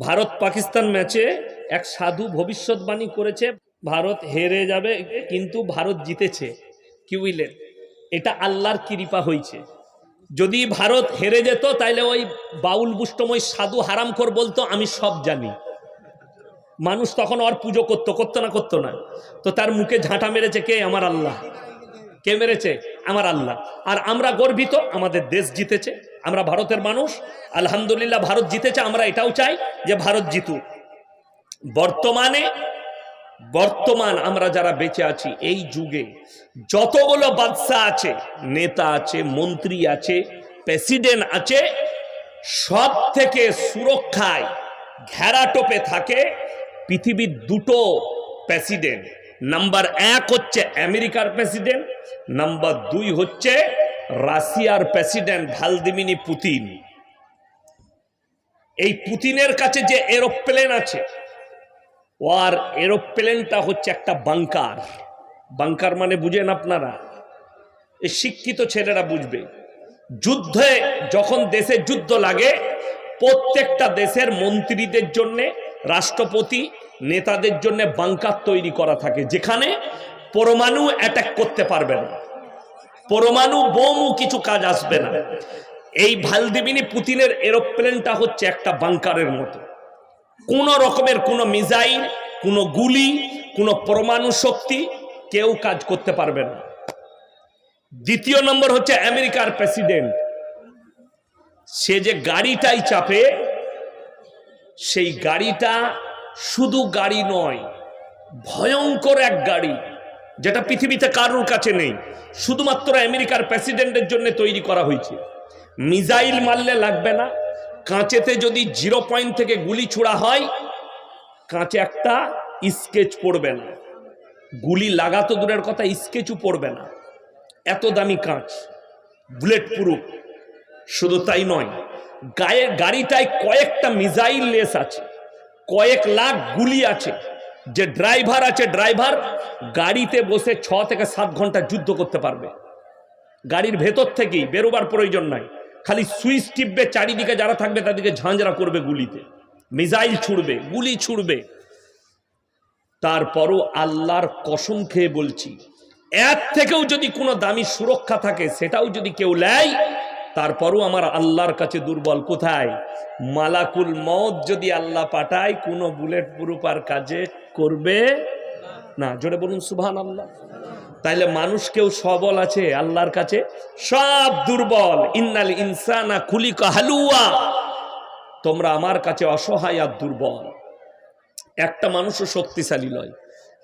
ভারত পাকিস্তান ম্যাচে এক সাধু ভবিষ্যৎবাণী করেছে, ভারত হেরে যাবে কিন্তু ভারত জিতেছে। কি বুঝলেন? এটা আল্লাহর কৃপা হয়েছে যদি ভারত হেরে যেত, তাইলে ওই বাউল বুষ্টময় সাধু হারাম হারামখোর বলতো, আমি সব জানি। মানুষ তখন ওর পুজো করতো করতো না করতো না। তো তার মুখে ঝাঁটা মেরেছে কে? আমার আল্লাহ। কে মেরেছে? আমার আল্লাহ। আর আমরা গর্বিত, আমাদের দেশ জিতেছে। আমরা ভারতের মানুষ, আলহামদুলিল্লাহ ভারত জিতেছে, আমরা এটাও চাই যে ভারত জিতুক। বর্তমানে, বর্তমান আমরা যারা বেঁচে আছি, এই যুগে যতগুলো বাদশা আছে, নেতা আছে, মন্ত্রী আছে, প্রেসিডেন্ট আছে সব থেকে সুরক্ষায় ঘেরাটোপে থাকে পৃথিবীর দুটো প্রেসিডেন্ট। নাম্বার এক হচ্ছে আমেরিকার প্রেসিডেন্ট, নাম্বার দুই হচ্ছে রাশিয়ার প্রেসিডেন্ট ভ্লাদিমিনি পুতিন। এই পুতিনের কাছে যে এরোপ্লেন আছে ওর এরোপ্লেনটা হচ্ছে একটা বাংকার। বাংকার মানে বুঝেন আপনারা? এই শিক্ষিত ছেলেরা বুঝবে। যুদ্ধে যখন দেশে যুদ্ধ লাগে, প্রত্যেকটা দেশের মন্ত্রীদের জন্য, রাষ্ট্রপতি, নেতাদের জন্য বাংকার তৈরি করা থাকে, যেখানে পরমাণু অ্যাটাক করতে পারবে না। পরমাণু বোমও কিছু কাজ আসবে না। এই ভালদিবিনী পুতিনের এরোপ্লেনটা হচ্ছে একটা বাংকারের মতো। কোন রকমের কোনো মিসাইল, কোনো গুলি, কোনো পরমাণু শক্তি কেউ কাজ করতে পারবে না। দ্বিতীয় নম্বর হচ্ছে আমেরিকার প্রেসিডেন্ট। সে যে গাড়িটাই চাপে, সেই গাড়িটা শুধু গাড়ি নয়, ভয়ঙ্কর এক গাড়ি। যেটা পৃথিবীতে কারোর কাছে নেই, শুধুমাত্র আমেরিকার প্রেসিডেন্টের জন্য তৈরি করা হয়েছে। মিসাইল মারলে লাগবে না, কাঁচেতে যদি জিরো পয়েন্ট থেকে গুলি ছোড়া হয়, কাঁচে একটা স্কেচ পড়বে না। গুলি লাগাতো দূরের কথা, স্কেচও পড়বে না। এত দামি কাঁচ, বুলেট প্রুফ, শুধু তাই নয়, গায়ে, গাড়িটায় কয়েকটা মিসাইল লেস আছে, কয়েক লাখ গুলি আছে। যে ড্রাইভার আছে ড্রাইভার, গাড়িতে বসে ছ থেকে সাত ঘণ্টা যুদ্ধ করতে পারবে। গাড়ির ভেতর থেকেই, বেরোবার প্রয়োজন নাই। খালি সুইচ টিপবে, চারিদিকে যারা থাকবে তাদেরকে ঝাঁঝরা করবে গুলিতে। মিসাইল ছুড়বে, গুলি ছুড়বে। তারপরও আল্লাহর কসম খেয়ে বলছি, এর থেকেও যদি কোনো দামি সুরক্ষা থাকে, সেটাও যদি কেউ নেয়, তারপরও আমার আল্লাহর কাছে দুর্বল কোথায়? মালাকুল মত যদি আল্লাহ পাঠায়, কোনো বুলেট প্রুফার কাজে করবে না। জোরে বলুন সুভান আল্লাহ তাইলে মানুষ কেউ সবল আছে আল্লাহর কাছে? সব দুর্বল। ইন্নাল ইনসানা খুলিকা হালুয়া। তোমরা আমার কাছে অসহায় আর দুর্বল। একটা মানুষও শক্তিশালী নয়।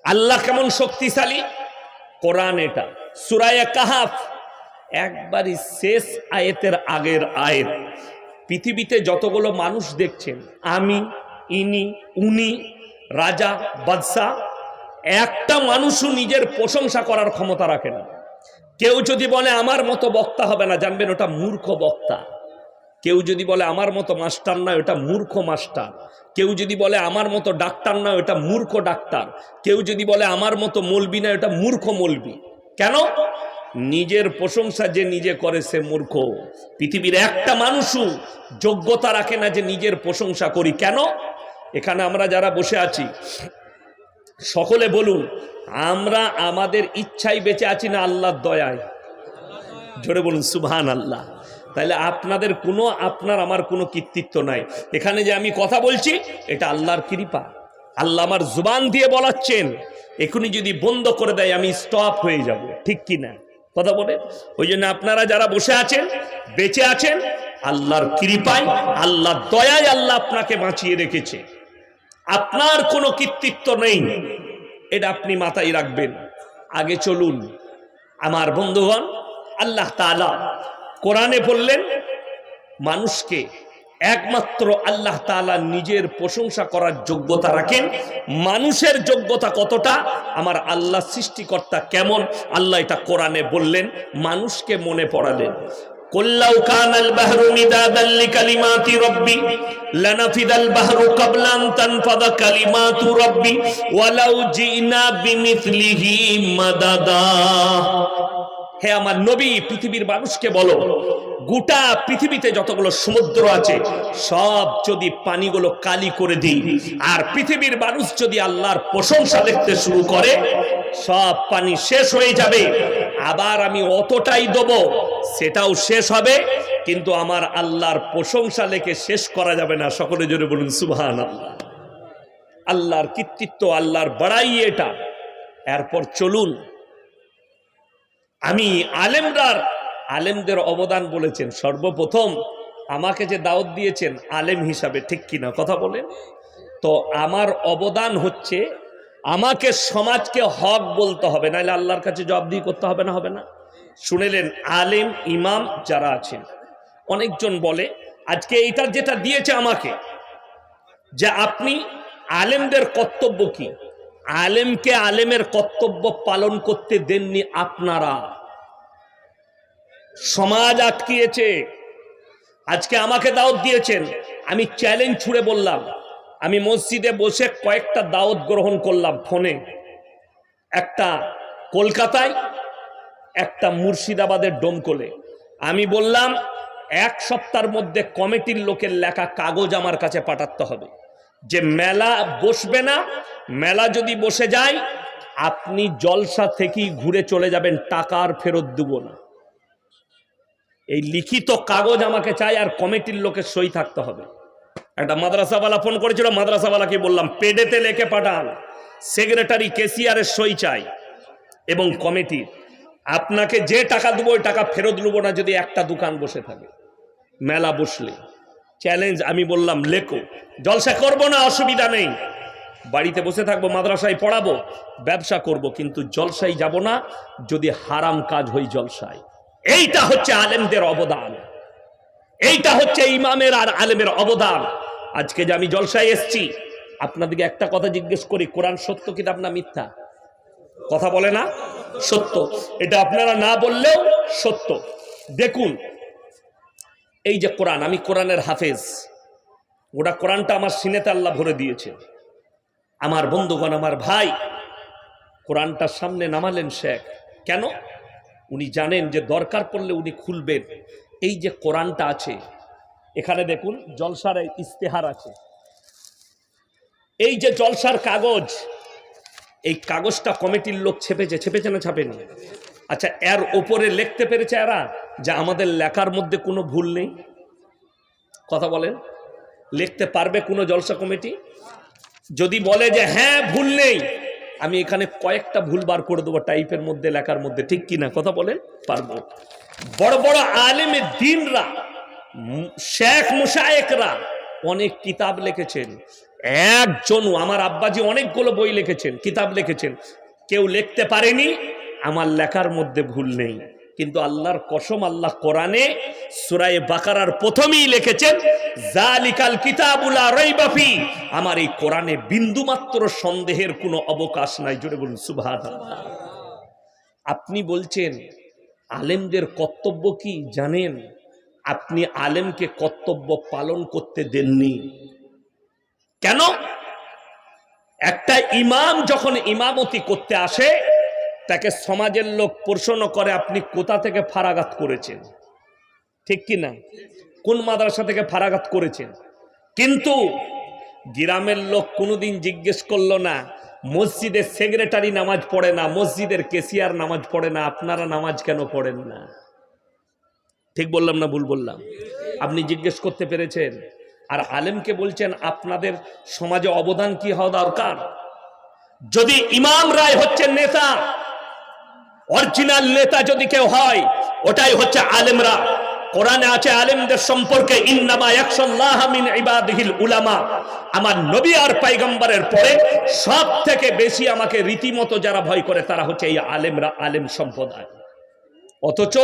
আল্লাহ কেমন শক্তিশালী? কোরআন এটা। সুরায়া কাহাফ। একবারই শেষ আয়েতের আগের আয়েত। পৃথিবীতে যতগুলো মানুষ দেখছেন, আমি, ইনি, উনি রাজা বাদশাহ একটা মানুষও নিজের প্রশংসা করার ক্ষমতা রাখে না। কেউ যদি বলে, আমার মতো বক্তা হবে না, জানবেন ওটা মূর্খ বক্তা। কেউ যদি বলে, আমার মতো মাস্টার নয় ওটা মূর্খ মাস্টার। কেউ যদি বলে, আমার মতো ডাক্তার নয় ওটা মূর্খ ডাক্তার। কেউ যদি বলে, আমার মতো মলবি নয় ওটা মূর্খ মলবি। কেন? নিজের প্রশংসা যে নিজে করে সে মূর্খ। পৃথিবীর একটা মানুষও যোগ্যতা রাখে না যে নিজের প্রশংসা করি। কেন? এখানে আমরা যারা বসে আছি, সকলে বলুন, আমরা আমাদের ইচ্ছাই বেঁচে আছি না আল্লাহর দয়ায়? জোরে বলুন সুবহান আল্লাহ তাহলে আপনাদের কোনো, আপনার আমার কোনো কৃতিত্ব নাই। এখানে যে আমি কথা বলছি, এটা আল্লাহর কৃপা। আল্লাহ আমার জুবান দিয়ে বলাচ্ছেন এখনই যদি বন্ধ করে দেয়, আমি স্টপ হয়ে যাব। ঠিক কি না? কথা বলে? ওই জন্য আপনারা যারা বসে আছেন, বেঁচে আছেন, আল্লাহর কৃপায়, আল্লাহর দয়ায় আল্লাহ আপনাকে বাঁচিয়ে রেখেছে। আপনার কোনো কৃতিত্ব নেই। এটা আপনি মাথায় রাখবেন। আগে চলুন। আমার বন্ধুগণ, আল্লাহ তাআলা কোরআনে বললেন, মানুষকে একমাত্র আল্লাহ তাআলা নিজের প্রশংসা করার যোগ্যতা রাখেন। মানুষের যোগ্যতা কতটা? আমার আল্লাহ সৃষ্টিকর্তা কেমন? আল্লাহ এটা কোরআনে বললেন, মানুষকে মনে পড়ালেন। কল্লাউ কানাল বাহরু মিদাদাল লিকালিমাতি রাব্বি লানাফিদাল বাহরু ক্বাবলা আন তানফাদা কালিমাতু ওয়ালাউ জিনা বিমিথলিহি মাদাদা হে আমার নবী, পৃথিবীর মানুষকে বলো গোটা পৃথিবীতে যতগুলো সমুদ্র আছে, সব যদি পানিগুলো কালি করে দিই, আর পৃথিবীর মানুষ যদি আল্লাহর প্রশংসা দেখতে শুরু করে, সব পানি শেষ হয়ে যাবে। আবার আমি অতটাই দেবো, সেটাও শেষ হবে, কিন্তু আমার আল্লাহর প্রশংসা লেখে শেষ করা যাবে না। সকলে জোরে বলুন সুবহান আল্লাহ আল্লাহর কৃতিত্ব, আল্লাহর বাড়াই এটা। এরপর চলুন। আমি আলেমরার আলেমদের অবদান বলেছেন। সর্বপ্রথম আমাকে যে দাওয়াত দিয়েছেন আলেম হিসাবে, ঠিক কিনা কথা বলেন? তো আমার অবদান হচ্ছে আমাকে সমাজকে হক বলতে হবে, নাহলে আল্লাহর কাছে জবাবদিহি করতে হবে না হবে না। শুনেলেন, আলেম, ইমাম যারা আছেন, অনেকজন বলে, আজকে এইটা যেটা দিয়েছে আমাকে, যে আপনি আলেমদের কর্তব্য কি? আলেমকে আলেমের কর্তব্য পালন করতে দেননি আপনারা। সমাজ আটকিয়েছে। আজকে আমাকে দাওয়াত দিয়েছেন। আমি চ্যালেঞ্জ ছুড়ে বললাম। আমি মসজিদে বসে কয়েকটা দাওয়াত গ্রহণ করলাম ফোনে। একটা কলকাতায়, একটা মুর্শিদাবাদের ডোমকলে। আমি বললাম, এক সপ্তাহের মধ্যে কমিটির লোকের লেখা কাগজ আমার কাছে পাঠাতে হবে। যে মেলা বসবে না, মেলা যদি বসে যায়, আপনি জলসা থেকেই ঘুরে চলে যাবেন, টাকা আর ফেরত দেবো না। এই লিখিত কাগজ আমাকে চাই আর কমিটির লোকের সই থাকতে হবে। একটা মাদ্রাসাওয়ালা ফোন করেছিল, মাদ্রাসাওয়ালাকে বললাম, পেডেতে লেখে পাঠান। সেক্রেটারি কেসিয়ারের সই চাই এবং কমিটির। আপনাকে যে টাকা দেবো, ওই টাকা ফেরত নেব না, যদি একটা দোকান বসে থাকে। মেলা বসলে। চ্যালেঞ্জ আমি বললাম, লেখো। জলসা করব না, অসুবিধা নেই। বাড়িতে বসে থাকব, মাদ্রাসায় পড়াবো, ব্যবসা করব, কিন্তু জলসায় যাব না, যদি হারাম কাজ হই জলসায়। এইটা হচ্ছে আলেমদের অবদান। এইটা হচ্ছে ইমামের আর আলেমের অবদান। আজকে যে আমি জলসায় এসছি, আপনাদেরকে একটা কথা জিজ্ঞেস করি, কোরআন সত্য কিতাব না মিথ্যা? কথা বলে না? সত্য। এটা আপনারা না বললেও সত্য। দেখুন, এই যে কোরআন, আমি কোরআনের হাফেজ। ওটা কোরআনটা আমার সিনেতে আল্লাহ ভরে দিয়েছে। আমার বন্ধুগণ, আমার ভাই কোরআনটার সামনে নামালেন শেখ। কেন? উনি জানেন যে দরকার পড়লে উনি খুলবেন। এই যে কোরআনটা আছে, এখানে দেখুন, জলসার ইস্তেহার আছে। এই যে জলসার কাগজ, এই কাগজটা কমিটির লোক ছেপেছে ছেপেছে না ছাপেনি? আচ্ছা এর ওপরে লিখতে পেরেছে এরা যে আমাদের লেখার মধ্যে কোনো ভুল নেই। কথা বলেন। লিখতে পারবে কোনো জলসা কমিটি? যদি বলে যে হ্যাঁ ভুল নেই আমি এখানে কয়েকটা ভুল বার করে দেবো টাইপের মধ্যে, লেখার মধ্যে। ঠিক কিনা? কথা বলেন, পারব। বড় বড় আলেমে দিনরা শেখ মুশায়েকরা অনেক কিতাব লিখেছেন। একজন, আমার আব্বাজি অনেকগুলো বই লিখেছেন, কিতাব লিখেছেন। কেউ লিখতে পারেনি, আমার লেখার মধ্যে ভুল নেই। কিন্তু আল্লাহর কসম আল্লাহ কোরআনে সুরায়ে বাকারার প্রথমেই লিখেছেন জালিকাল কিতাবুলা রইবাফি আমার এই কোরআনে বিন্দুমাত্র সন্দেহের কোনো অবকাশ নাই। জোরে বলুন, সুবহানাল্লাহ। আপনি বলছেন, আলেমদের কর্তব্য কি? জানেন, আপনি আলেমকে কর্তব্য পালন করতে দেননি। কেন? একটা ইমাম যখন ইমামতি করতে আসে তাকে সমাজের লোক প্রশ্ন করে, আপনি কোথা থেকে ফারাগাত করেছেন? ঠিক কি না? কোন মাদ্রাসা থেকে ফারাগাত করেছেন? কিন্তু গ্রামের লোক কোনোদিন জিজ্ঞেস করল না মসজিদের সেক্রেটারি নামাজ পড়ে না, মসজিদের কেসিয়ার নামাজ পড়ে না, আপনারা নামাজ কেন পড়েন না? ঠিক বললাম না ভুল বললাম? আপনি জিজ্ঞেস করতে পেরেছেন? আর আলেমকে বলছেন, আপনাদের সমাজে অবদান কি হওয়া দরকার? যদি ইমাম রায় হচ্ছেন নেতা অরিজিনাল নেতা যদি কেউ হয়, ওটাই হচ্ছে আলেমরা। কোরআনে আছে, আলেমদের সম্পর্কে ইন্নামা ইবাদিহিল উলামা। আমার নবী আর পাইগম্বরের পরে সব থেকে বেশি আমাকে রীতিমতো যারা ভয় করে, তারা হচ্ছে এই আলেমরা, আলেম সম্প্রদায়। অথচ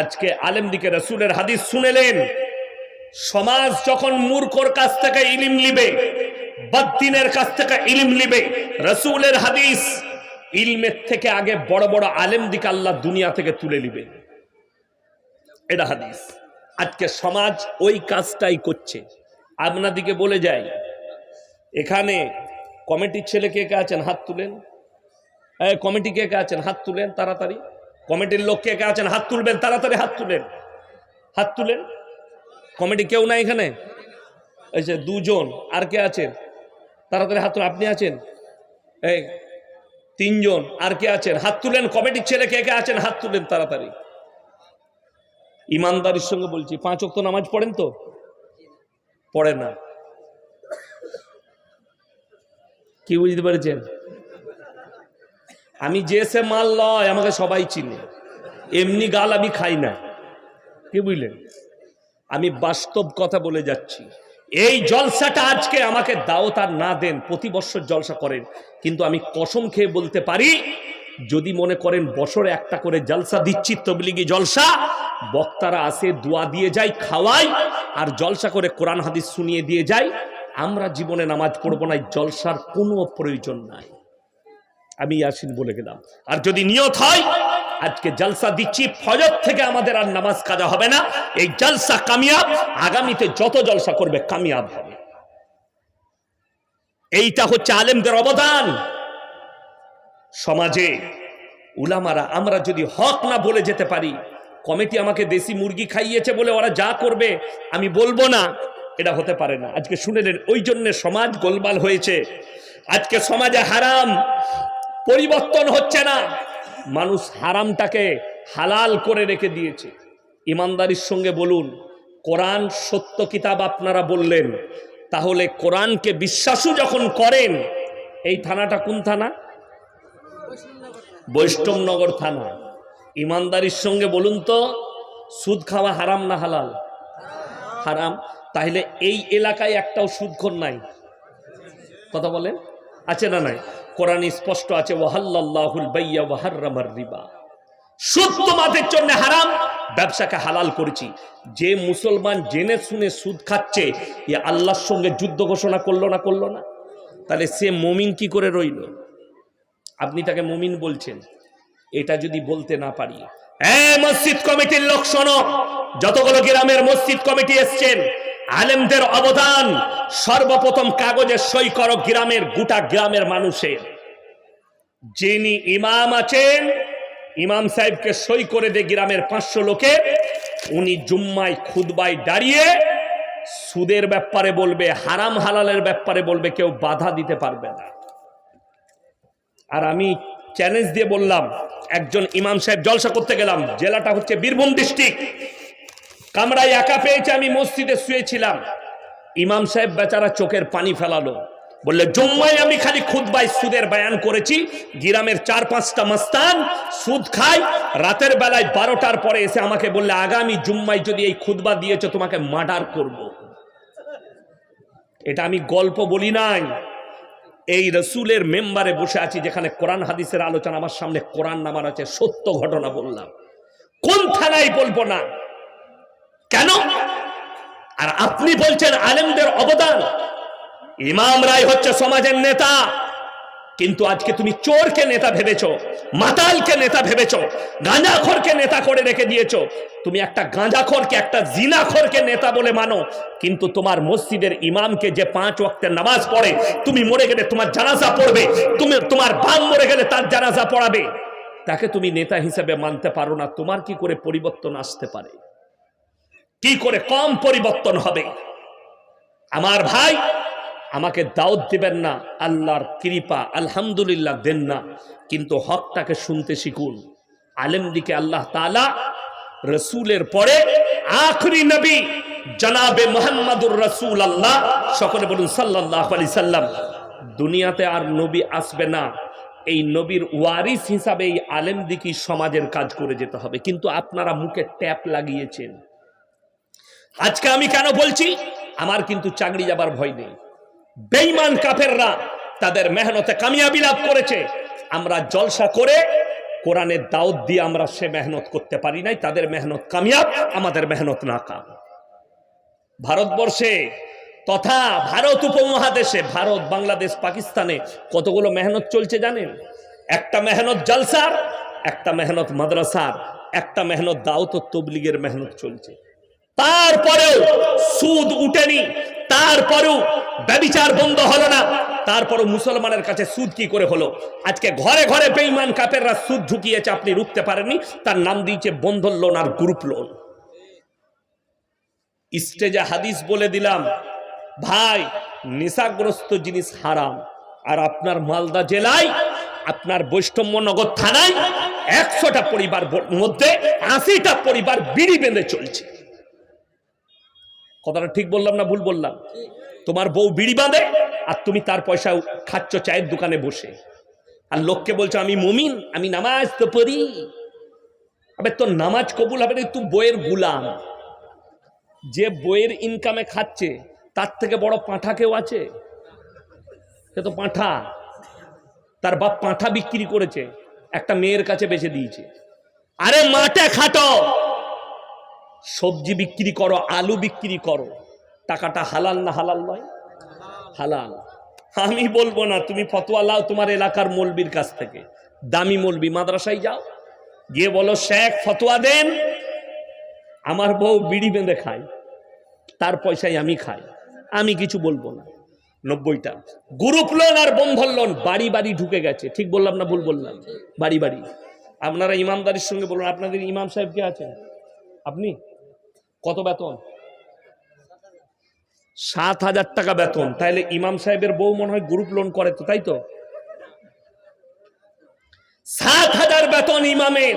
আজকে আলেম দিকে রসুলের হাদিস শুনেলেন, সমাজ যখন মূর্খর কাছ থেকে ইলিম লিবে বদ্দিনের কাছ থেকে ইলিম লিবে রসুলের হাদিস ইলমের থেকে আগে বড় বড় আলেম দিকে আল্লাহ দুনিয়া থেকে তুলে নিবে। এটা হাদিস। আজকে সমাজ ওই কাজটাই করছে। আপনাদিকে বলে যায় এখানে কমিটির ছেলে কে কে আছেন? হাত তুলেন। কমিটি কে কে আছেন? হাত তুলেন তাড়াতাড়ি। কমিটির লোক কে কে আছেন? হাত তুলবেন, তাড়াতাড়ি হাত তুলেন। হাত তুলেন। কমেডি কেউ নাই এখানে? এই যে দুজন। আর কে আছেন? তাড়াতাড়ি হাত আপনি আছেন? এই তিনজন, আর কে আছেন? হাত তুলেন কমিটির ছেলে কে কে আছেন? হাত তুলেন তাড়াতাড়ি। ইমানদারির সঙ্গে বলছি, পাঁচ অক্ত নামাজ পড়েন তো? পড়ে না। কি বুঝতে পেরেছেন? আমি যে সে মাল লয়, আমাকে সবাই চিনে। এমনি গাল আমি খাই না। কি বুঝলেন? আমি বাস্তব কথা বলে যাচ্ছি। এই জলসাটা আজকে আমাকে দাওয়াত আর না দেন, প্রতি বছর জলসা করেন। কিন্তু আমি কসম খেয়ে বলতে পারি, যদি মনে করেন বছরে একটা করে জলসা দিচ্ছি, তবলিগি জলসা, বক্তারা আসে, দোয়া দিয়ে যায় খাওয়াই আর জলসা করে কোরআন হাদিস শুনিয়ে দিয়ে যায়, আমরা জীবনে নামাজ পড়ব না জলসার কোনো প্রয়োজন নাই। আমি ইয়াসিন বলে গেলাম। আর যদি নিয়ত হয় আজকে জলসা দিচ্ছি, ফজর থেকে আমাদের আর নামাজ কাজা হবে না। এই জলসা কামিয়াব, আগামীতে যত জলসা করবে, কামিয়াব হবে। এইটা হচ্ছে আলেমদের অবদান। সমাজে উলামারা, আমরা যদি হক না বলে যেতে পারি, কমিটি আমাকে দেশি মুরগি খাইয়েছে বলে ওরা যা করবে, আমি বলব না, এটা হতে পারে না। আজকে শুনে শুনেলেন, ওই জন্য সমাজ গোলমাল হয়েছে। আজকে সমাজে হারাম, পরিবর্তন হচ্ছে না। মানুষ হারামটাকে হালাল করে রেখে দিয়েছে। ইমানদারির সঙ্গে বলুন, কোরআন সত্য কিতাব আপনারা বললেন, তাহলে কোরআনকে বিশ্বাসও যখন করেন, এই থানাটা কোন থানা? বৈষ্ণবনগর থানা। ইমানদারির সঙ্গে বলুন তো, সুদ খাওয়া হারাম না হালাল? হারাম। তাহলে এই এলাকায় একটাও সুদখোর নাই। কথা বলেন? আছে না নাই? কোরআন স্পষ্ট আছে ওয়াহাল্লাহুল বাইয়া ওয়াহার্রামার রিবা। সুদ তোমাদের জন্য হারাম, ব্যবসাকে হালাল করেছি। যে মুসলমান জেনে শুনে সুদ খাচ্ছে, এ আল্লাহর সঙ্গে যুদ্ধ ঘোষণা করল না করল না? তাহলে সে মমিন কি করে রইল? আপনি তাকে মমিন বলছেন, এটা যদি বলতে না পারি। মসজিদ কমিটির লোক শোনো, যতগুলো গ্রামের মসজিদ কমিটি এসছেন, আলেমদের অবদান সর্বপ্রথম কাগজে সই করো গ্রামের, গোটা গ্রামের মানুষের। যিনি ইমাম আছেন, ইমাম সাহেবকে সই করে দে গ্রামের পাঁচশো লোকে উনি জুম্মায় খুদবাই দাঁড়িয়ে সুদের ব্যাপারে বলবে, হারাম হালালের ব্যাপারে বলবে, কেউ বাধা দিতে পারবে না। আর আমি চ্যালেঞ্জ দিয়ে বললাম, একজন ইমাম সাহেব জলসা করতে গেলাম, জেলাটা হচ্ছে বীরভূম ডিস্ট্রিক্ট কামরায় একা পেয়েছে, আমি মসজিদে শুয়েছিলাম। ইমাম সাহেব বেচারা চোখের পানি ফেলালো। বললে, জুম্মায় আমি খালি খুদবাই সুদের বয়ান করেছি, গিরামের চার পাঁচটা মাস্তান, সুদ খাই, রাতের বেলায় বারোটার পরে এসে আমাকে বললে, আগামী জুম্মায় যদি এই খুদবা দিয়েছ, তোমাকে মার্ডার করব। এটা আমি গল্প বলি নাই। এই রসুলের মেম্বারে বসে আছি, যেখানে কোরআন হাদিসের আলোচনা, আমার সামনে কোরআন নামার আছে, সত্য ঘটনা বললাম। কোন থানায় বলব না। কেন? আর আপনি বলছেন আলেমদের অবদান। ইমাম রায় হচ্ছে সমাজের নেতা। কিন্তু আজকে তুমি চোরকে নেতা ভেবেছো, মাতালকে নেতা ভেবেছো, গাঁজাখোরকে নেতা করে রেখে দিয়েছ। তুমি একটা গাঁজাখোরকে, একটা জিনাখোরকে নেতা বলে মানো। কিন্তু তোমার মসজিদের ইমামকে যে পাঁচ ওয়াক্তের নামাজ পড়ে, তুমি মরে গেলে তোমার জানাজা পড়বে, তুমি, তোমার বাম মরে গেলে তার জানাজা পড়াবে। তাকে তুমি নেতা হিসেবে মানতে পারো না, তোমার কি করে পরিবর্তন আসতে পারে? কি করে কম পরিবর্তন হবে? আমার ভাই আমাকে দাওয়াত দিবেন না, আল্লাহর কৃপা, আলহামদুলিল্লাহ দেন না। কিন্তু হকটাকে শুনতে শিখুন। আলেম দিকে আল্লাহ তালা রসুলের পরে আখরি নবী জনাবে মোহাম্মদুর রসুল আল্লাহ সকলে বলুন সাল্লাহ আলি সাল্লাম, দুনিয়াতে আর নবী আসবে না। এই নবীর ওয়ারিস হিসাবে এই আলেম দিকে সমাজের কাজ করে যেতে হবে। কিন্তু আপনারা মুখে ট্যাপ লাগিয়েছেন। আজকে আমি কেন বলছি? আমার কিন্তু চাকরি যাবার ভয় নেই। বেইমান কাফেররা তাদের মেহনতে কামিয়াবি লাভ করেছে। আমরা জলসা করে কোরআনের দাউদ দিয়ে আমরা সে মেহনত করতে পারি নাই, তাদের মেহনত কামিয়াব, আমাদের মেহনত নাকাম। ভারতবর্ষে তথা ভারত উপমহাদেশে, ভারত, বাংলাদেশ, পাকিস্তানে কতগুলো মেহনত চলছে জানেন? একটা মেহনত জলসার, একটা মেহনত মাদ্রাসার, একটা মেহনত দাউত তবলিগের মেহনত চলছে। তারপরেও সুদ উঠেনি, তারপরেও ব্যবিচার বন্ধ হলো না, তারপরও মুসলমানের কাছে সুদ কি করে হলো? আজকে ঘরে ঘরে বেইমান কাপেররা সুদ ঢুকিয়েছে, আপনি রুখতে পারেননি, তার নাম দিয়েছে বন্ধন লোন আর গ্রুপ লোন স্টেজে হাদিস বলে দিলাম, ভাই, নেশাগ্রস্ত জিনিস হারাম, আর আপনার মালদা জেলায়, আপনার বৈষ্ণবনগর থানায় একশোটা পরিবার মধ্যে আশিটা পরিবার বিড়ি বেঁধে চলছে। কথাটা ঠিক বললাম না ভুল বললাম? তোমার বউ বিড়ি বাঁধে আর তুমি তার পয়সা খাচ্ছ চায়ের দোকানে বসে। আর লোককে বলছো আমি মুমিন আমি নামাজ তো পড়ি। আবে তোর নামাজ কবুল হবে না তুই বইয়ের গুলাম। যে বইয়ের ইনকামে খাচ্ছে তার থেকে বড় পাঁঠা কেউ আছে? সে তো পাঁঠা। তার বাপ পাঁঠা বিক্রি করেছে একটা মেয়ের কাছে বেচে দিয়েছে। আরে মাঠে খাটো! সবজি বিক্রি করো, আলু বিক্রি করো। টাকাটা হালাল না হালাল নয়? হালাল। আমি বলব না, তুমি ফতোয়া লাও তোমার এলাকার মলবির কাছ থেকে। দামি মলবি, মাদ্রাসায় যাও। গিয়ে বলো, শেখ, ফতোয়া দেন। আমার বউ বিড়ি বেঁধে খায়, তার পয়সায় আমি খাই। আমি কিছু বলব না। নব্বইটা। গ্রুপ লোন আর বন্ধন লোন, বাড়ি বাড়ি ঢুকে গেছে। ঠিক বললাম না ভুল বললাম? বাড়ি বাড়ি। আপনারা ইমামদারির সঙ্গে বলুন, আপনাদের ইমাম সাহেব কে আছেন? আপনি? কত বেতন? সাত হাজার টাকা বেতন। তাহলে ইমাম সাহেবের বউ মনে হয় গ্রুপ লোন করে তো, তাই তো? সাত হাজার বেতন ইমামের।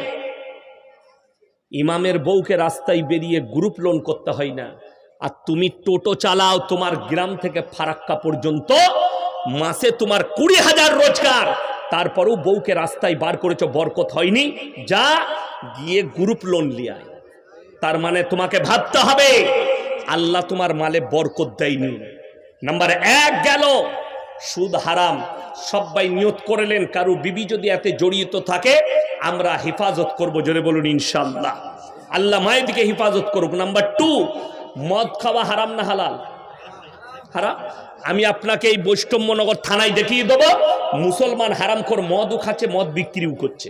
ইমামের বউকে রাস্তায় বেরিয়ে গ্রুপ লোন করতে হয় না। আর তুমি টোটো চালাও তোমার গ্রাম থেকে ফারাক্কা পর্যন্ত, মাসে তোমার কুড়ি হাজার রোজগার। তারপরেও বউকে রাস্তায় বার করেছ, বরকত হয়নি। যা, গিয়ে গ্রুপ লোন লিয়ায়। তার মানে তোমাকে ভাবতে হবে, আল্লাহ তোমার মালে বরকত দেয়নি। নাম্বার এক গেল, সুদ হারাম, সবাই নিয়ত করলেন, কারও বিবি যদি এতে জড়িত থাকে, আমরা হেফাজত করব, জোরে বলুন ইনশাল্লাহ আল্লাহ মায়ের দিকে হেফাজত করুক। নাম্বার টু, মদ খাওয়া হারাম না হালাল? হারাম? আমি আপনাকে এই বৈষ্ণবনগর থানায় দেখিয়ে দেবো, মুসলমান হারাম হারামখোর মদও খাচ্ছে, মদ বিক্রিও করছে।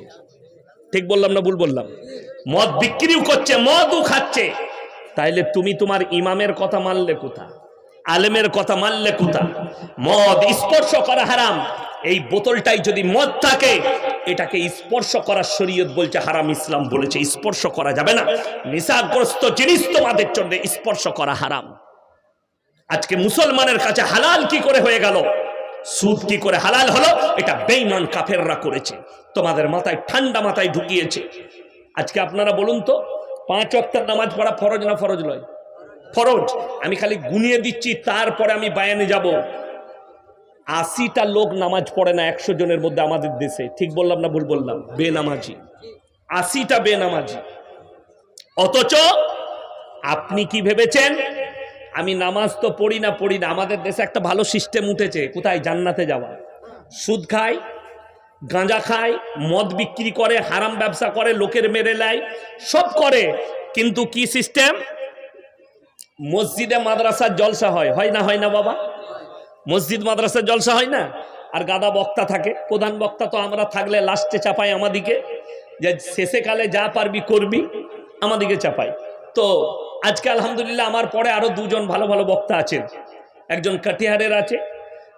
ঠিক বললাম না ভুল বললাম? মদ বিক্রিও করছে, মদও খাচ্ছে। তাইলে তুমি তোমার ইমামের কথা মানলে কোথা আলেমের কথা মানলে কোথা মদ স্পর্শ করা হারাম। এই বোতলটাই যদি মদ থাকে, এটাকে স্পর্শ করার শরীয়ত বলছে হারাম, ইসলাম বলেছে স্পর্শ করা যাবে না। নিশাগ্রস্ত জিনিস তোমাদের জন্য স্পর্শ করা হারাম। আজকে মুসলমানের কাছে হালাল কি করে হয়ে গেল? সুদ কি করে হালাল হলো? এটা বেইমান কাফেররা করেছে। তোমাদের মাথায় ঠান্ডা মাথায় ঢুকিয়েছে। আজকে আপনারা বলুন তো, পাঁচ অক্টার নামাজ পড়া ফরজ না ফরজ নয়? ফরজ। আমি খালি গুনিয়ে দিচ্ছি, তারপরে আমি বায়ানে যাব। আশিটা লোক নামাজ পড়ে না একশো জনের মধ্যে আমাদের দেশে। ঠিক বললাম না ভুল বললাম? বেনামাজি। আশিটা বেনামাজি। অথচ আপনি কি ভেবেছেন? আমি নামাজ তো পড়ি না পড়ি না। আমাদের দেশে একটা ভালো সিস্টেম উঠেছে। কোথায়? জান্নাতে যাওয়া। সুদ খায় গাঁজা খায়, মদ বিক্রি করে, হারাম ব্যবসা করে, লোকের মেরে নেয়, সব করে। কিন্তু কি সিস্টেম মসজিদে মাদ্রাসার জলসা হয়। হয় না হয় না বাবা? মসজিদ, মাদ্রাসার জলসা হয় না? আর গাদা বক্তা থাকে। প্রধান বক্তা তো আমরা থাকলে লাস্টে চাপাই আমাদিকে। যে শেষে কালে যা পারবি করবি, আমাদিকে চাপাই তো আজকে আলহামদুলিল্লাহ আমার পরে আরও দুজন ভালো ভালো বক্তা আছেন। একজন কাটিহারের আছে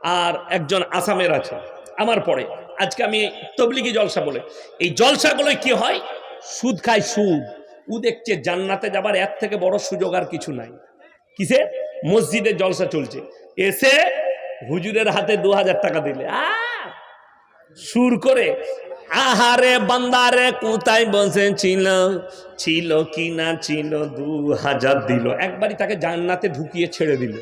আর একজন আসামের আছে। আমার পরে। আজকে আমি তবলিগি জলসা বলে। এই জলসাগুলোয় কি হয়? সুদ খায় সুদ। উ দেখছে জান্নাতে যাবার এর থেকে বড় সুযোগ আর কিছু নাই। কিসে মসজিদে জলসা চলছে। এসে হুজুরের হাতে দু হাজার টাকা দিলে। সুর করে, আহারে বান্দারে, কোথায় বসেছিল ছিল কি না ছিল? দু হাজার দিল। একবারই তাকে জান্নাতে ঢুকিয়ে ছেড়ে দিল।